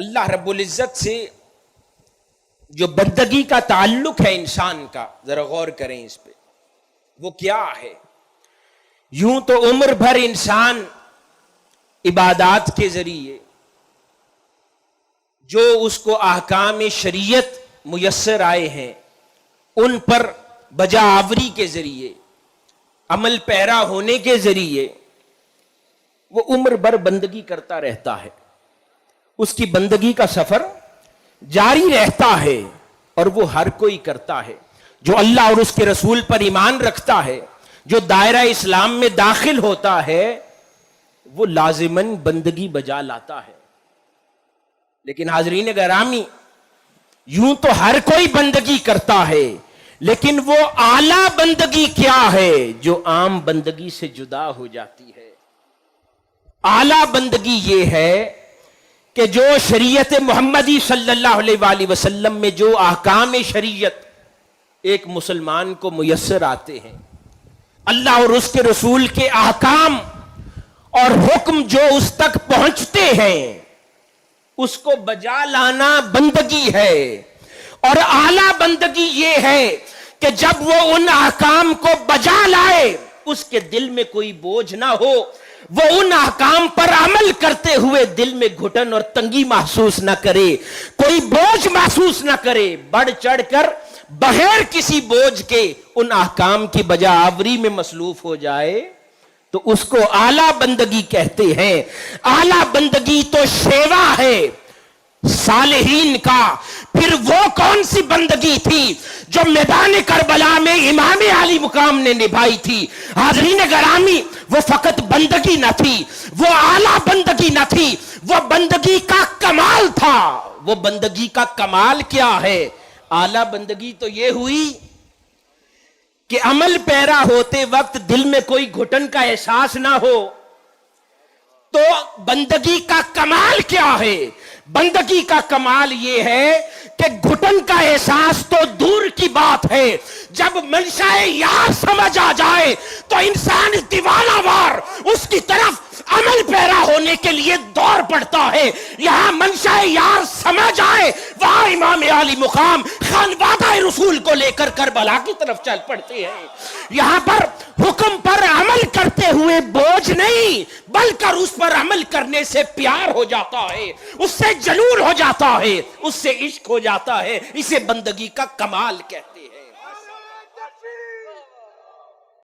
اللہ رب العزت سے جو بندگی کا تعلق ہے انسان کا، ذرا غور کریں اس پہ۔ وہ کیا ہے؟ یوں تو عمر بھر انسان عبادات کے ذریعے جو اس کو احکام شریعت میسر آئے ہیں، ان پر بجا آوری کے ذریعے، عمل پیرا ہونے کے ذریعے وہ عمر بھر بندگی کرتا رہتا ہے۔ اس کی بندگی کا سفر جاری رہتا ہے اور وہ ہر کوئی کرتا ہے، جو اللہ اور اس کے رسول پر ایمان رکھتا ہے، جو دائرہ اسلام میں داخل ہوتا ہے، وہ لازمن بندگی بجا لاتا ہے۔ لیکن حاضرین گرامی، یوں تو ہر کوئی بندگی کرتا ہے، لیکن وہ اعلی بندگی کیا ہے جو عام بندگی سے جدا ہو جاتی ہے۔ اعلی بندگی یہ ہے کہ جو شریعت محمدی صلی اللہ علیہ وآلہ وسلم میں جو احکام شریعت ایک مسلمان کو میسر آتے ہیں، اللہ اور اس کے رسول کے احکام اور حکم جو اس تک پہنچتے ہیں، اس کو بجا لانا بندگی ہے۔ اور اعلی بندگی یہ ہے کہ جب وہ ان احکام کو بجا لائے، اس کے دل میں کوئی بوجھ نہ ہو۔ وہ ان احکام پر عمل کرتے ہوئے دل میں گھٹن اور تنگی محسوس نہ کرے، کوئی بوجھ محسوس نہ کرے، بڑھ چڑھ کر بغیر کسی بوجھ کے ان احکام کی بجا آوری میں مصروف ہو جائے۔ تو اس کو اعلی بندگی کہتے ہیں۔ اعلی بندگی تو شیوا ہے، صالحین کا۔ پھر وہ کون سی جو میدان کربلا میں امام علی مقام نے نبھائی تھی، حاضرین گرامی، وہ فقط بندگی نہ تھی، وہ اعلی بندگی نہ تھی، وہ بندگی کا کمال تھا۔ وہ بندگی کا کمال کیا ہے؟ اعلی بندگی تو یہ ہوئی کہ عمل پیرا ہوتے وقت دل میں کوئی گھٹن کا احساس نہ ہو۔ تو بندگی کا کمال کیا ہے؟ بندگی کا کمال یہ ہے کہ گھٹن کا احساس تو دور کی بات ہے۔ جب منشا یار سمجھ آ جائے تو انسان دیوانہ وار اس کی طرف عمل پیرا ہونے کے لیے دور پڑتا ہے۔ یہاں منشا یار سمجھ آئے۔ وہاں امام علی مقام خانوادہ رسول کو لے کر کربلا کی طرف چل پڑتے ہیں۔ یہاں پر حکم پر عمل کرتے ہوئے بوجھ نہیں، بلکہ اس پر عمل کرنے سے پیار ہو جاتا ہے، اس سے جلول ہو جاتا ہے، اس سے عشق ہو جاتا ہے، اسے بندگی کا کمال کہتے ہیں۔